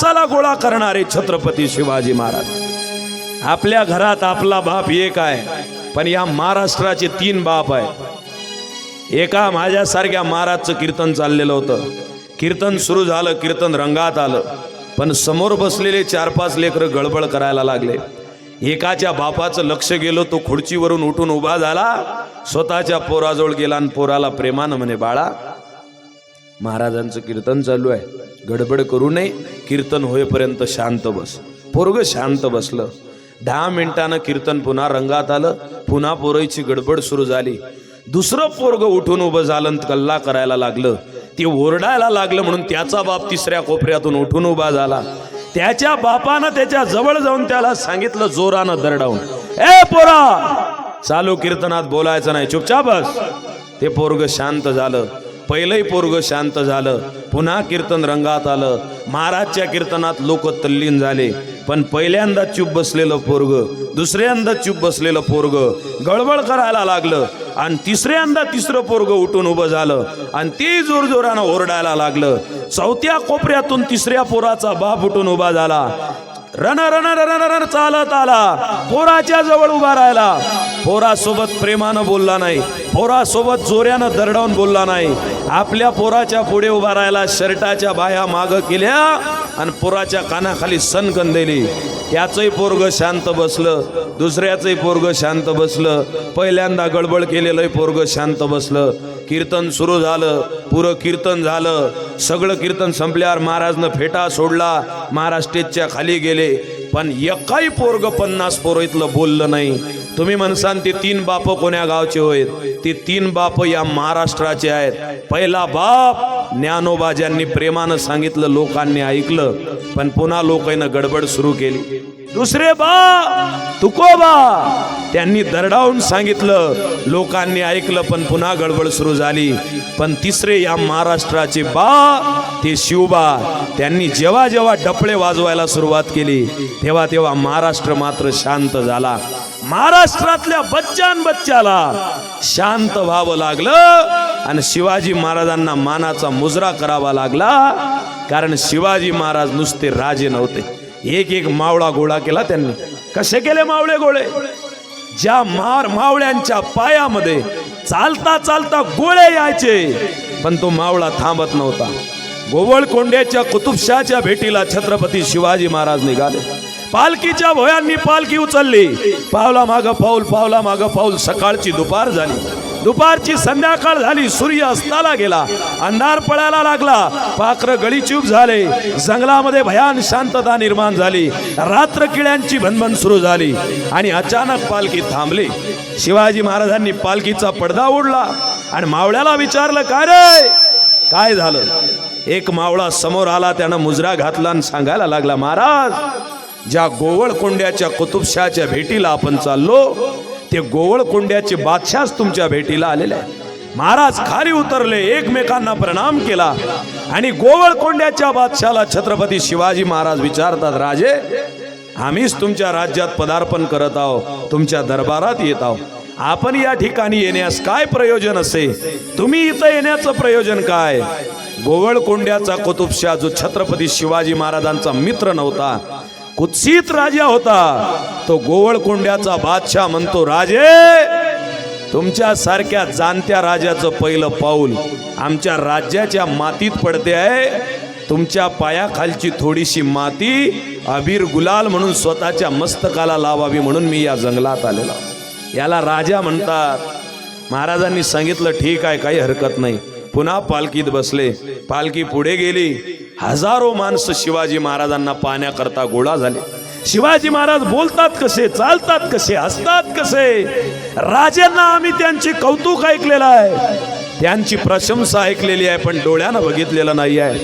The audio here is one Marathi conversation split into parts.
माणसाला गोळा करणारे छत्रपती शिवाजी महाराज. आपल्या घरात आपला बाप एक आहे पण या महाराष्ट्राचे तीन बाप आहे एका माझ्यासारख्या महाराजचं कीर्तन चाललेलं होतं. कीर्तन सुरू झालं कीर्तन रंगात आलं. पण समोर बसलेले चार पाच लेकरं गडबड करायला लागले. एकाच्या बापाचं लक्ष गेलो तो खुर्चीवरून उठून उभा झाला. स्वतःच्या पोराजवळ गेला आणि पोराला प्रेमानं म्हणे बाळा महाराजांचं कीर्तन चालू आहे. गडबड करू नये कीर्तन होईपर्यंत शांत बस. पोरग शांत बसलं. दहा मिनिटानं कीर्तन पुन्हा रंगात आलं पुन्हा पोरईची गडबड सुरू झाली. दुसरं पोरग उठून उभं झालं कल्ला करायला लागलं. ते ओरडायला लागलं म्हणून त्याचा बाप तिसऱ्या कोपऱ्यातून उठून उभा झाला. त्याच्या बापानं त्याच्याजवळ जाऊन त्याला सांगितलं जोरानं दरडावून ए पोरा चालू कीर्तनात बोलायचं नाही चुपचाप बस. ते पोरग शांत झालं. पहिलंही पोरग शांत झालं पुन्हा कीर्तन रंगात आलं. महाराजच्या कीर्तनात लोक तल्लीन झाले पण पहिल्यांदा चूप बसलेलं पोरग दुसऱ्यांदा चूप बसलेलं पोरग गडबड करायला लागलं आणि तिसऱ्यांदा तिसरं पोरग उठून उभं झालं आणि ते जोरजोरानं ओरडायला लागलं. चौथ्या कोपऱ्यातून तिसऱ्या पोराचा बाप उठून उभा झाला. रण रण रण रण चालत आला. पोराच्या जवळ उभा राहिला. पोरासोबत प्रेमानं बोलला नाही. पोरासोबत जोऱ्यानं दरडावून बोलला नाही. आपल्या पोराच्या पुढे उभा राहिला शर्टाच्या बाया माग केल्या आणि पोराच्या कानाखाली सनकन दिली. त्याचंही पोरग शांत बसलं दुसऱ्याचंही पोरग शांत बसलं. पहिल्यांदा गडबड केलेलंही पोरग शांत बसलं. कीर्तन सुरू झालं पुरं कीर्तन झालं सगळं कीर्तन संपल्यावर महाराजनं फेटा सोडला महाराज स्टेजच्या खाली गेले. पण एकाही पोरग पन्नास पोरं इथलं बोललं नाही. तुम्ही म्हणसान ते तीन बाप कोण्या गावचे होत ते तीन बाप या महाराष्ट्राचे आहेत. पहिला बाप ज्ञानोबा ज्यांनी प्रेमानं सांगितलं लोकांनी ऐकलं पण पुन्हा लोकांना गडबड सुरू केली. दुसरे बा तुकोबा त्यांनी दरडावून सांगितलं लोकांनी ऐकलं पण पुन्हा गडबड सुरू झाली. पण तिसरे या महाराष्ट्राचे बा ते शिवबा त्यांनी जेव्हा जेव्हा डपळे वाजवायला सुरुवात केली तेव्हा तेव्हा महाराष्ट्र मात्र शांत झाला. महाराष्ट्रातल्या बच्चान बच्चाला शांत व्हावं लागलं आणि शिवाजी महाराजांना मानाचा मुजरा करावा लागला कारण शिवाजी महाराज नुसते राजे नव्हते. एक एक मावळा गोळा केला त्यांनी. कसे केले मावळे गोळे? ज्या मार मावळ्यांच्या पायामध्ये चालता चालता गोळे यायचे पण तो मावळा थांबत नव्हता. गोवळकोंड्याच्या कुतुबशाच्या भेटीला छत्रपती शिवाजी महाराज निघाले. पालखीच्या भोयांनी पालखी उचलली. पावला माग पाऊल पावला माग पाऊल सकाळची दुपार झाली. दुपारची संध्याकाळ झाली सूर्य अस्ताला गेला अंधार पडायला लागला पाखर गळीचूप झाले जंगलामध्ये भयान शांतता निर्माण झाली रात्र किड्यांची भनभन सुरू झाली आणि अचानक पालखी थांबली. शिवाजी महाराजांनी पालखीचा पडदा ओढला आणि मावळ्याला विचारलं काय रे? काय झालं? एक मावळा समोर आला त्यानं मुजरा घातला आणि सांगायला लागला महाराज ज्या गोवळ कोंड्याच्या कुतुबशाच्या भेटीला आपण चाललो ते गोवळकोंड्याचे बादशाहच तुमच्या भेटीला आलेले महाराज खाली उतरले एकमेकांना प्रणाम केला आणि गोवळकोंड्याच्या बादशाला छत्रपती शिवाजी महाराज विचारतात राजे आम्हीच तुमच्या राज्यात पदार्पण करत आहोत तुमच्या दरबारात येत आहोत. आपण या ठिकाणी येण्यास काय प्रयोजन असे? तुम्ही इथं येण्याचं प्रयोजन काय? गोवळकोंड्याचा कुतुबशाह जो छत्रपती शिवाजी महाराजांचा मित्र नव्हता कुत्सित राजा होता. तो गोवळकोंड्याचा बादशाह म्हणतो राजे तुमच्या सारख्या जाणत्या राजाचं पहिलं पाऊल आमच्या राज्याच्या मातीत पडते आहे. तुमच्या पायाखालची थोडीशी माती अबीर गुलाल म्हणून स्वतःच्या मस्तकाला लावावी म्हणून मी या जंगलात आलेलो याला राजा म्हणतात महाराजांनी सांगितलं ठीक आहे काही हरकत नाही. पुन्हा पालखीत बसले. पालखी पुढे गेली. हजारो माणसं शिवाजी महाराजांना पाहण्याकरता गोळा झाले. शिवाजी महाराज बोलतात कसे चालतात कसे हसतात कसे? राजांना आम्ही त्यांचे कौतुक ऐकलेलं आहे. त्यांची प्रशंसा ऐकलेली आहे पण डोळ्यानं बघितलेलं नाही आहे.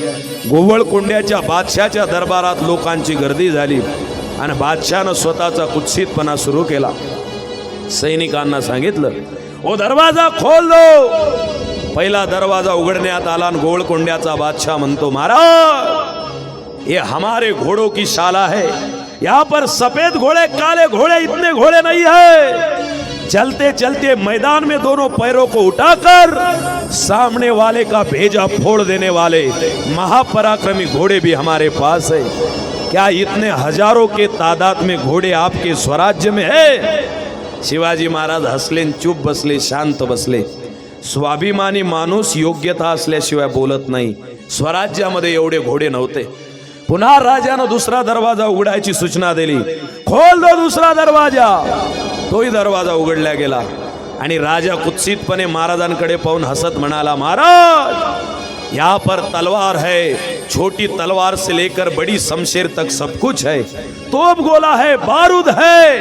गोवळकोंड्याच्या बादशाच्या दरबारात लोकांची गर्दी झाली आणि बादशानं स्वतःचा कुत्सितपणा सुरू केला. सैनिकांना सांगितलं ओ दरवाजा खोल दो. पहिला दरवाजा उघडण्यात आला आणि गोळकोंड्याचा बादशाह म्हणतो महाराज ये हमारे घोड़ों की शाला है. यहाँ पर सफेद घोड़े काले घोड़े इतने घोड़े नहीं है. चलते चलते मैदान में दोनों पैरों को उठाकर सामने वाले का भेजा फोड़ देने वाले महापराक्रमी घोड़े भी हमारे पास है। क्या इतने हजारों के तादाद में घोड़े आपके स्वराज्य में है? शिवाजी महाराज हसले चुप बसले शांत बसले स्वाभिमानी माणूस योग्यता असल्याशिवाय बोलत नाही. स्वराज्यामध्ये एवढे घोडे नव्हते. पुन्हा राजानं दुसरा दरवाजा उघडायची सूचना दिली. खोल दो दुसरा दरवाजा. तोही दरवाजा उघडला गेला. आणि राजा कुत्सितपणे महाराजांकडे पाहून हसत म्हणाला महाराज यहाँ पर तलवार है. छोटी तलवार से लेकर बड़ी शमशेर तक सब कुछ है. तोप गोला है बारूद है.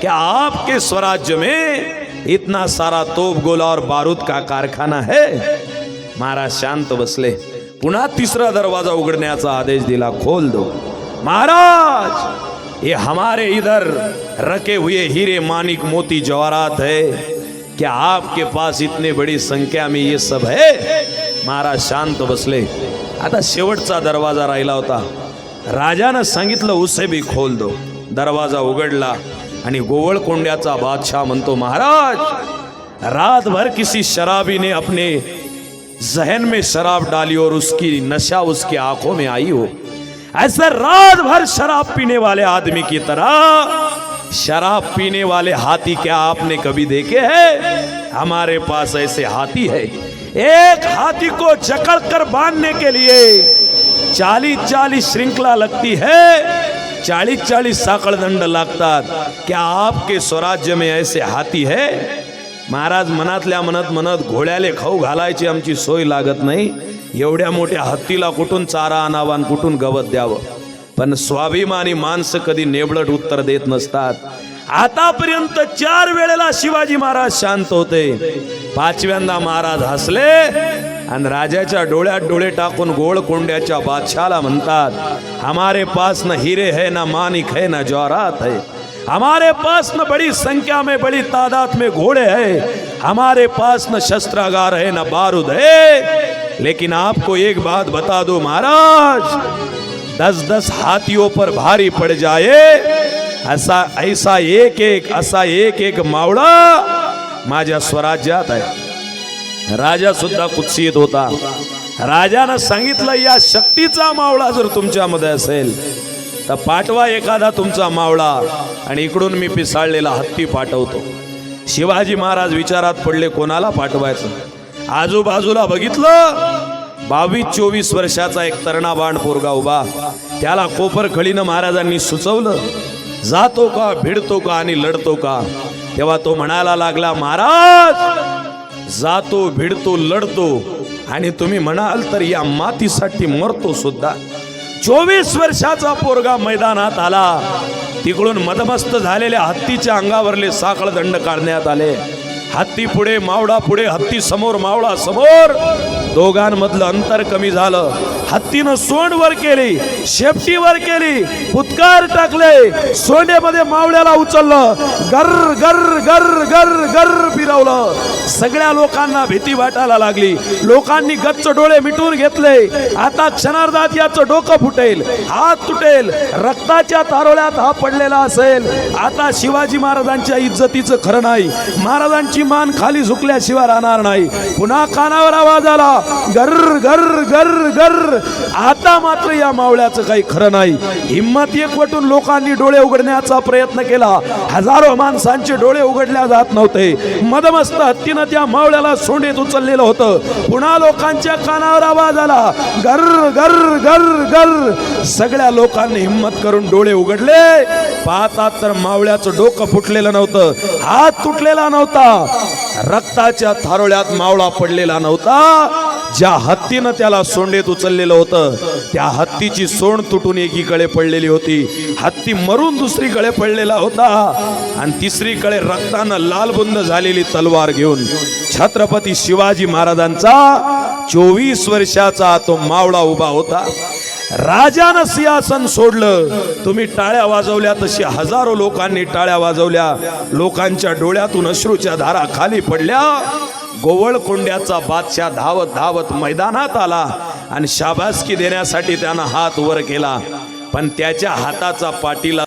क्या आपके स्वराज्य में इतना सारा तोप गोला और बारूद का कारखाना है। महाराज शांत बसले। पुन्हा तिसरा दरवाजा उघडण्याचा आदेश दिला खोल दो। महाराज ये हमारे इधर रखे हुए हीरे मानिक मोती जवाहरात है। क्या आपके पास इतने बड़ी संख्या में ये सब है? महाराज शांत बसले। आता शेवटचा दरवाजा राहिला होता। राजानं सांगितलं उसे भी खोल दो। दरवाजा उघडला। आणि गोवळकोंड्याचा बादशाह म्हणतो, महाराज रात भर किसी शराबी ने अपने जहन में शराब डाली और उसकी नशा उसकी आँखों में आई हो। ऐसे रात भर शराब पीने वाले आदमी की तरह, शराब पीने वाले हाथी क्या आपने कभी देखे हैं? हमारे पास ऐसे हाथी है। एक हाथी को जकड़ कर बांधने के लिए चालीस चालीस श्रृंखला लगती है। चालीस चालीस साकड़ दंड लागतात. क्या आपके स्वराज्य में ऐसे हाती है? महाराज मनातल्या मनात म्हणत घोड्याले खाऊ घालायची आमची सोय लागत नाही. एवढ्या मोठ्या हत्तीला कुठून चारा आणावा आणि कुठून गवत द्यावं? पण स्वाभिमानी माणसं कधी नेबळट उत्तर देत नसतात. आतापर्यंत चार वेळेला शिवाजी महाराज शांत होते. पाचव्यांदा महाराज हसले. आणि राजाच्या डोळ्यात डोळे टाकून गोळ कोंड्याच्या बादशाला म्हणतात, हमारे पास न हिरे है, ना मानिक है, ना जवारात है. हमारे पास न बड़ी संख्या में, बड़ी तादाद में घोड़े हैं. हमारे पास न शस्त्रागार है, न बारूद है. लेकिन आपको एक बात बता दो महाराज दस दस हाथियों पर भारी पड़ जाए. ऐसा ऐसा एक एक ऐसा एक एक मावळा माझ्या स्वराज्यात आहे. राजा सुद्धा कुत्सित होता. राजानं सांगितलं या शक्तीचा मावळा जर तुमच्यामध्ये असेल तर पाठवा एखादा तुमचा मावळा आणि इकडून मी पिसाळलेला हत्ती पाठवतो. शिवाजी महाराज विचारात पडले कोणाला पाठवायचं? आजूबाजूला बघितलं बावीस चोवीस वर्षाचा एक तरणा पोरगा उभा. त्याला कोपर खळीनं महाराजांनी सुचवलं जातो का भिडतो का आणि लढतो का? तेव्हा तो म्हणायला लागला महाराज जातो भिडतो लढतो. आणि तुम्ही म्हणाल तर या मातीसाठी मरतो सुद्धा. चोवीस वर्षाचा पोरगा मैदानात आला. तिकडून मदमस्त झालेल्या हत्तीच्या अंगावरले साखळ दंड काढण्यात आले. हत्ती पुढे मावडा पुढे हत्ती समोर मावळा समोर. दोघांमधलं अंतर कमी झालं. हत्तीनं सोंड वर केली शेपटी वर केली फुतकार टाकले सोंडेमध्ये मावळ्याला उचललं गर गर गर गर गर फिरवलं. सगळ्या लोकांना भीती वाटायला लागली. लोकांनी गच्च डोळे मिटून घेतले. आता क्षणार्धात याचं डोकं फुटेल हात तुटेल रक्ताच्या तारोळ्यात हा पडलेला असेल. आता शिवाजी महाराजांच्या इज्जतीचं खरं नाही. महाराजांची मान खाली झुकल्याशिवाय राहणार नाही. पुन्हा कानावर आवाज आला. गर गर गर गर आता मात्र या मावळ्याचं काही खरं नाही. हिंमत एकवटून लोकांनी डोळे उघडण्याचा प्रयत्न केला. हजारो माणसांचे डोळे उघडल्या जात नव्हते. मदमस्त हत्तीनं त्या मावळ्याला सोंडेत उचललेलं होतं. पुन्हा लोकांच्या कानावर आवाज आला. गर गर गर गर. सगळ्या लोकांनी हिंमत करून डोळे उघडले. पाहतात तर मावळ्याचं डोकं फुटलेलं नव्हतं. हात तुटलेला नव्हता. रक्ताच्या थारोळ्यात मावळा पडलेला नव्हता. ज्या हत्तीनं त्याला सोंडेत उचललेलं होतं त्या हत्तीची सोंड तुटून एकीकडे पडलेली होती. हत्ती मरून दुसरीकडे पडलेला होता आणि तिसरीकडे रक्तानं लालबुंद झालेली तलवार घेऊन छत्रपती शिवाजी महाराजांचा चोवीस वर्षाचा तो मावळा उभा होता. राजानं सिंहासन सोडलं. तुम्ही टाळ्या वाजवल्या तशी हजारो लोकांनी टाळ्या वाजवल्या. लोकांच्या डोळ्यातून अश्रूच्या धारा खाली पडल्या. गोवळकोंड्याचा बादशाह धावत धावत मैदानात आला आणि शाबासकी देण्यासाठी त्यानं हात वर केला. पण त्याच्या हाताचा पाटीला